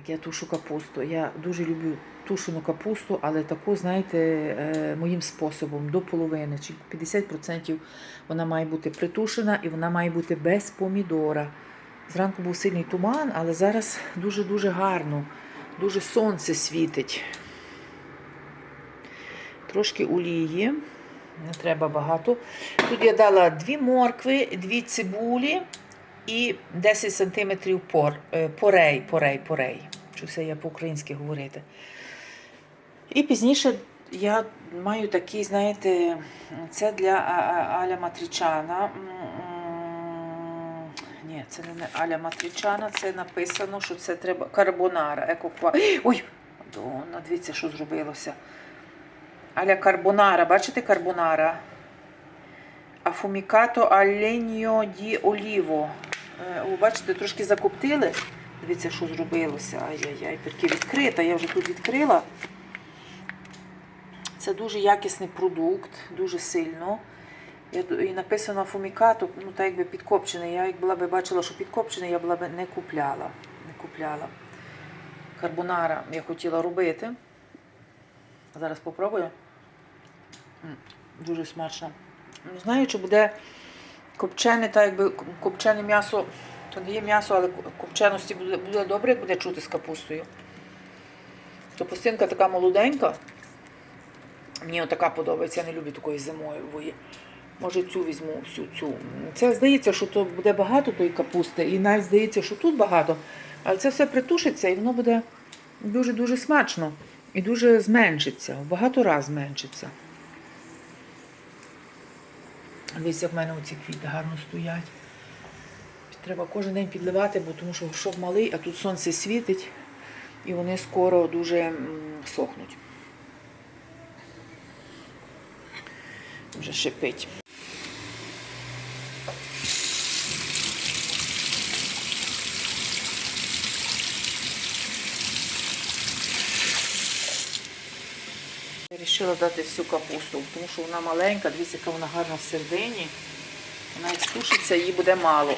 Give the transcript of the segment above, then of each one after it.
Так, я тушу капусту. Я дуже люблю тушену капусту, але таку, знаєте, е, моїм способом до половини, чи 50% вона має бути притушена і вона має бути без помідора. Зранку був сильний туман, але зараз дуже-дуже гарно, дуже сонце світить. Трошки олії, не треба багато. Тут я дала дві моркви, дві цибулі і 10 см пор, е, порей, порей, порей. Все я по-українськи говорити. І пізніше я маю такий, знаєте, це для Аля Матрічана. М, м, Ні, це не Аля Матрічана, це написано, що це треба карбонара. Екоква. Ой, Дона, що зробилося. Аля карбонара, бачите карбонара? Афумікато аленьо ді оліво. Е, О, бачите, трошки закоптили. Дивіться, що зробилося. Ай-яй-яй, тільки відкрита. Я вже тут відкрила. Це дуже якісний продукт, дуже сильно. Я, і написано фумікато, ну так якби підкопчений. Я як була би бачила, що підкопчений, я була б не купляла. Не купляла. Карбонара я хотіла робити. Зараз попробую. Дуже смачно. Не знаю, чи буде копчене, так якби копчене м'ясо, то не є м'ясо, але копченості буде, буде добре, як буде чути з капустою. Капустинка така молоденька. Мені отака подобається, я не люблю такої зимової. Може цю візьму, всю цю. Це здається, що то буде багато тої капусти, і навіть здається, що тут багато. Але це все притушиться і воно буде дуже-дуже смачно. І дуже зменшиться, багато разів зменшиться. Дивіться, в мене оці квіти гарно стоять. Треба кожен день підливати, бо тому що горшок малий, а тут сонце світить, і вони скоро дуже сохнуть. Вже шипить. Я вирішила дати всю капусту, тому що вона маленька, дивіться, яка вона гарна всередині. Вона як стушиться, її буде мало.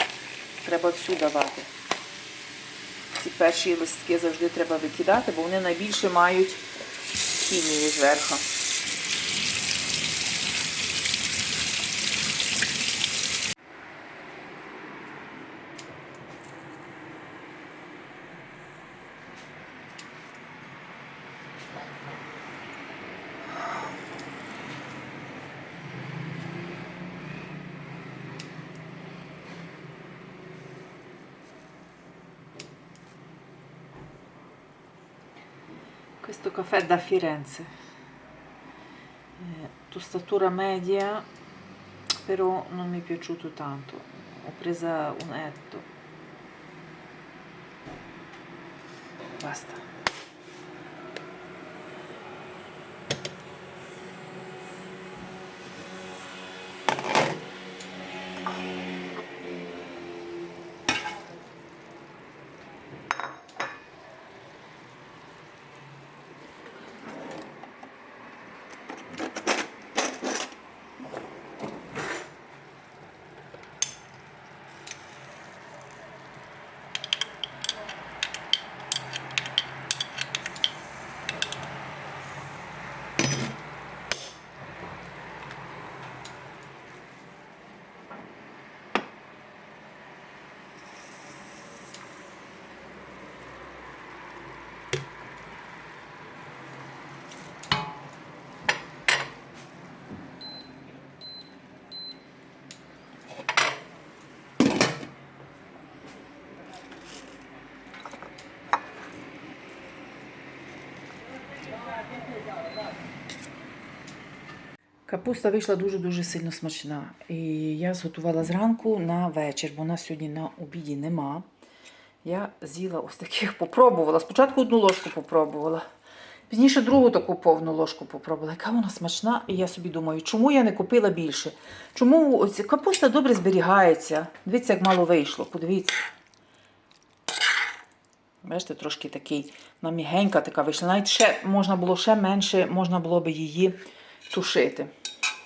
Треба всю давати. Ці перші листки завжди треба викидати, бо вони найбільше мають хімії зверху. Questo caffè da Firenze. Eh, tostatura media, però non mi è piaciuto tanto. Ho presa un etto. Basta. Капуста вийшла дуже-дуже сильно смачна. І я зготувала зранку на вечір, бо у нас сьогодні на обіді нема. Я з'їла ось таких, попробувала. Спочатку одну ложку попробувала. Пізніше другу таку повну ложку попробувала. Яка вона смачна, і я собі думаю, чому я не купила більше? Чому ось капуста добре зберігається? Дивіться, як мало вийшло. Подивіться. Бачите, трошки такий, вона мігенька така вийшла. Навіть ще можна було ще менше, можна було би її тушити.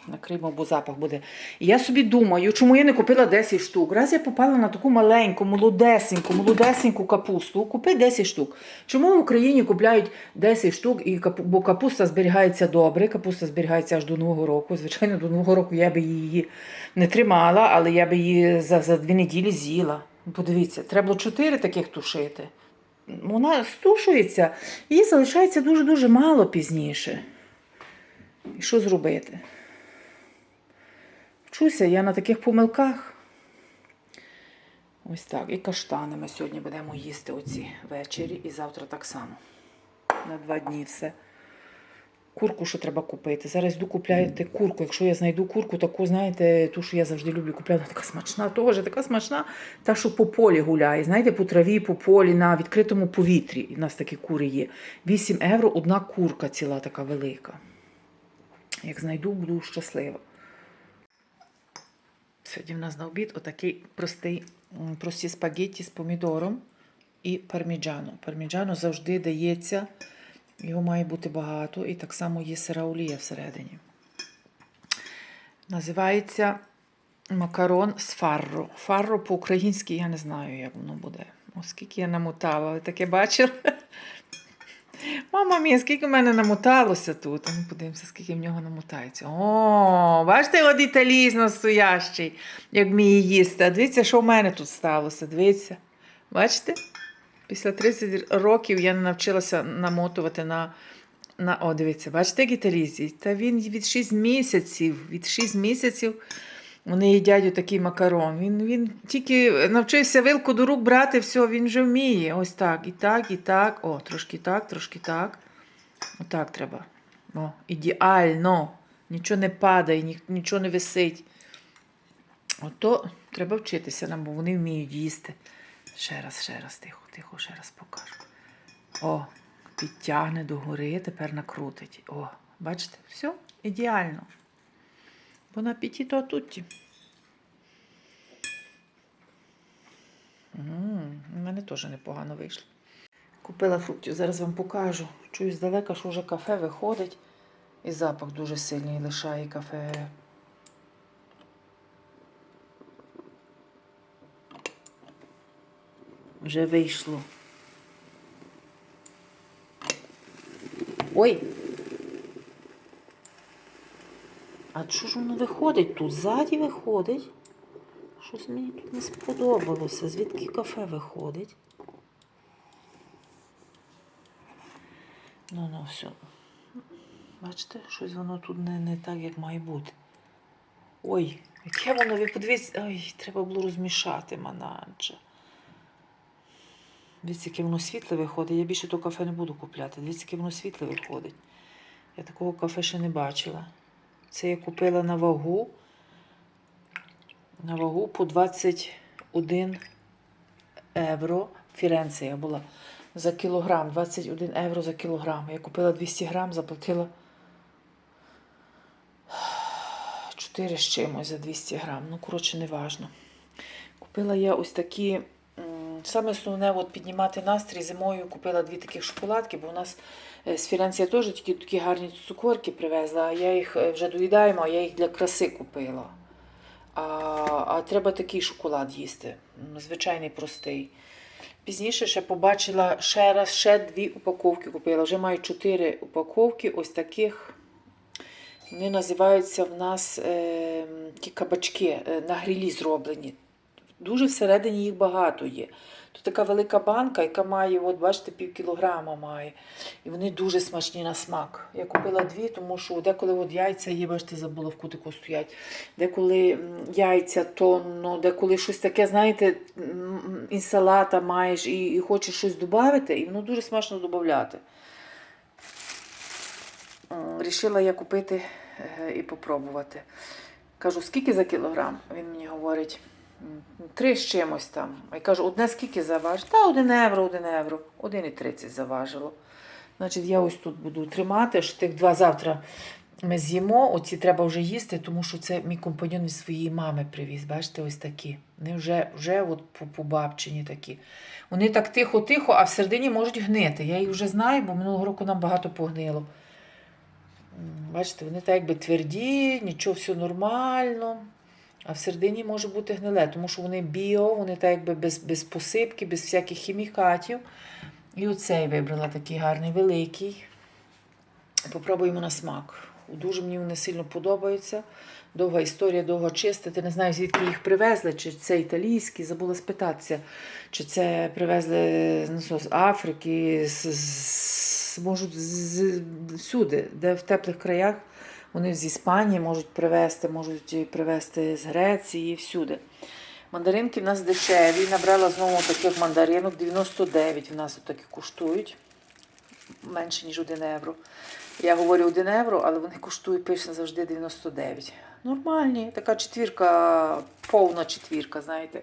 Накриємо, бо запах буде. І я собі думаю, чому я не купила 10 штук. Раз я попала на таку маленьку, молодесеньку, молодесеньку капусту, купи 10 штук. Чому в Україні купляють 10 штук, і капу- бо капуста зберігається добре, капуста зберігається аж до Нового року. Звичайно, до Нового року я би її не тримала, але я би її за, за дві неділі з'їла. Подивіться, треба було 4 таких тушити. Вона стушується, її залишається дуже-дуже мало пізніше. І що зробити? Вчуся я на таких помилках. Ось так. І каштани ми сьогодні будемо їсти оці ввечері і завтра так само. На два дні все. Курку ще треба купити. Зараз йду купляти курку. Якщо я знайду курку, таку, знаєте, ту, що я завжди люблю купляти, вона така смачна, теж така смачна, та, що по полі гуляє. Знаєте, по траві, по полі, на відкритому повітрі. У нас такі кури є. 8 євро одна курка ціла така велика. Як знайду, буду щаслива. Сьогодні в нас на обід отакий простий, прості спагетті з помідором і парміджано. Парміджано завжди дається, його має бути багато, і так само є сира олія всередині. Називається макарон з фарро. Фарро по-українськи я не знаю, як воно буде. Оскільки я намотала, ви таке бачили? Мама мія, скільки в мене намоталося тут. Ну, подивимося, скільки в нього намотається. О, бачите, от італієць настоящий, як вміє їсти. А дивіться, що в мене тут сталося. Дивіться. Бачите? Після 30 років я навчилася намотувати на. на... О, дивіться, бачите, як італійці? Та він від 6 місяців. Від 6 місяців вони їдять отакий макарон. Він, він тільки навчився вилку до рук брати, все, він вже вміє. Ось так, і так, і так. О, трошки так, трошки так. Отак треба. О, ідеально. Нічого не падає, нічого не висить. Ото треба вчитися нам, бо вони вміють їсти. Ще раз, ще раз, тихо, тихо, ще раз покажу. О, підтягне догори, тепер накрутить. О, бачите, все, ідеально. Бон апетіто тутті. М, У мене теж непогано вийшло. Купила фруктів, зараз вам покажу. Чую здалека, що вже кафе виходить. І запах дуже сильний лишає кафе. Вже вийшло. Ой! А що ж воно виходить тут? Ззаді виходить. Щось мені тут не сподобалося. Звідки кафе виходить? Ну, ну, все. Бачите, щось воно тут не, не так, як має бути. Ой, яке воно, ви подивіться, ой, треба було розмішати мананче. Дивіться, яке воно світле виходить. Я більше то кафе не буду купляти. Дивіться, яке воно світле виходить. Я такого кафе ще не бачила. Це я купила на вагу. На вагу по 21 євро. Фіренція була за кілограм. 21 євро за кілограм. Я купила 200 грам, заплатила 4 з чимось за 200 грам. Ну, коротше, не важно. Купила я ось такі. Саме основне от піднімати настрій зимою купила дві таких шоколадки, бо у нас е, з Фіренції теж такі, такі гарні цукорки привезла, а я їх е, вже доїдаємо, а я їх для краси купила. А, а треба такий шоколад їсти. Звичайний простий. Пізніше ще побачила ще раз, ще дві упаковки купила. Вже маю чотири упаковки ось таких. Вони називаються в нас е, ті кабачки е, на грилі зроблені. Дуже всередині їх багато є. Тут така велика банка, яка має, от бачите, пів кілограма має. І вони дуже смачні на смак. Я купила дві, тому що деколи от яйця є, бачите, забула в кутику стоять. Деколи яйця тонно, деколи щось таке, знаєте, інсалата маєш і, і хочеш щось додати, і воно дуже смачно додати. Рішила я купити е, і попробувати. Кажу, скільки за кілограм? Він мені говорить, «М, три з чимось там. Я кажу, одне скільки заважить? Та один євро, один євро, 1,30 заважило. Значить, я ось тут буду тримати, що тих два завтра ми з'їмо. Оці треба вже їсти, тому що це мій компаньон від своєї мами привіз. Бачите, ось такі. Вони вже, вже от по- побабчені такі. Вони так тихо-тихо, а всередині можуть гнити. Я їх вже знаю, бо минулого року нам багато погнило. Бачите, вони так якби тверді, нічого все нормально. А всередині може бути гниле, тому що вони біо, вони так якби без, без посипки, без всяких хімікатів. І оцей вибрала такий гарний, великий. Попробуємо на смак. Дуже мені вони сильно подобаються. Довга історія, довго чистити. Не знаю, звідки їх привезли, чи це італійські, забула спитатися, чи це привезли ну, з Африки, з, з, можуть з, з, всюди, де в теплих краях. Вони з Іспанії можуть привезти, можуть привезти з Греції, всюди. Мандаринки в нас дешеві. Набрала знову таких мандаринок. 99 в нас такі коштують. Менше, ніж 1 євро. Я говорю 1 євро, але вони коштують, пише завжди 99. Нормальні, така четвірка, повна четвірка, знаєте.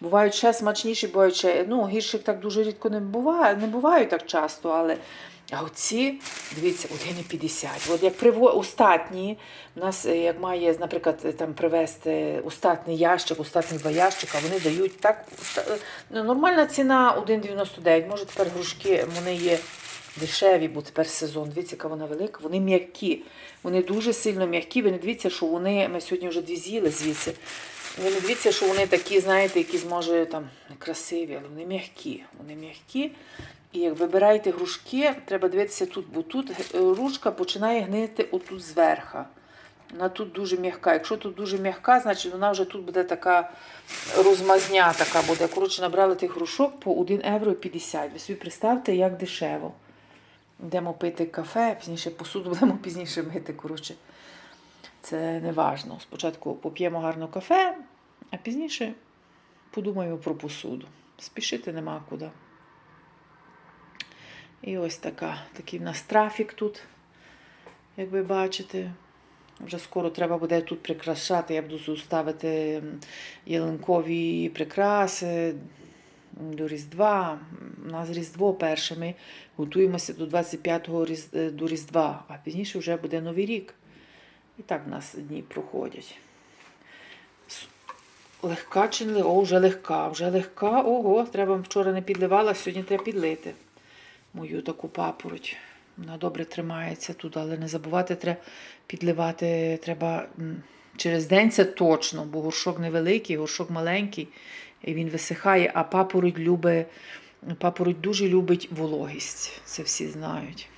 Бувають ще смачніші, бувають ще. Ну, гірших так дуже рідко не буває, не бувають так часто, але. А оці, дивіться, 1,50. От як приво... остатні, у нас е, як має, наприклад, е, там привезти остатний ящик, остатні два ящика, вони дають так. е, Нормальна ціна 1,99. Може тепер грушки вони є дешеві, бо тепер сезон. Дивіться, яка вона велика. Вони м'які. Вони дуже сильно м'які. Ви не дивіться, що вони. Ми сьогодні вже дві з'їли звідси. Ви не дивіться, що вони такі, знаєте, якісь, може, там некрасиві, але вони м'які. Вони м'які. І як вибираєте грушки, треба дивитися тут, бо тут е, грушка починає гнити отут зверха. Вона тут дуже м'яка. Якщо тут дуже м'яка, значить вона вже тут буде така розмазня така буде. Коротше, набрали тих грушок по 1 євро 50. Ви собі представте, як дешево. Йдемо пити кафе, пізніше посуду будемо пізніше мити. Коротше, це не важно. Спочатку поп'ємо гарно кафе, а пізніше подумаємо про посуду. Спішити нема куди. І ось така, такий в нас трафік тут, як ви бачите. Вже скоро треба буде тут прикрашати. Я буду ставити ялинкові прикраси до Різдва. У нас Різдво перше. Ми готуємося до 25-го е, до Різдва, а пізніше вже буде Новий рік. І так в нас дні проходять. Легка чи не? О, вже легка, вже легка. Ого, треба вчора не підливала, сьогодні треба підлити мою таку папороть. Вона добре тримається тут, але не забувати треба підливати. Треба через день це точно, бо горшок невеликий, горшок маленький, і він висихає, а папороть любить, папороть дуже любить вологість. Це всі знають.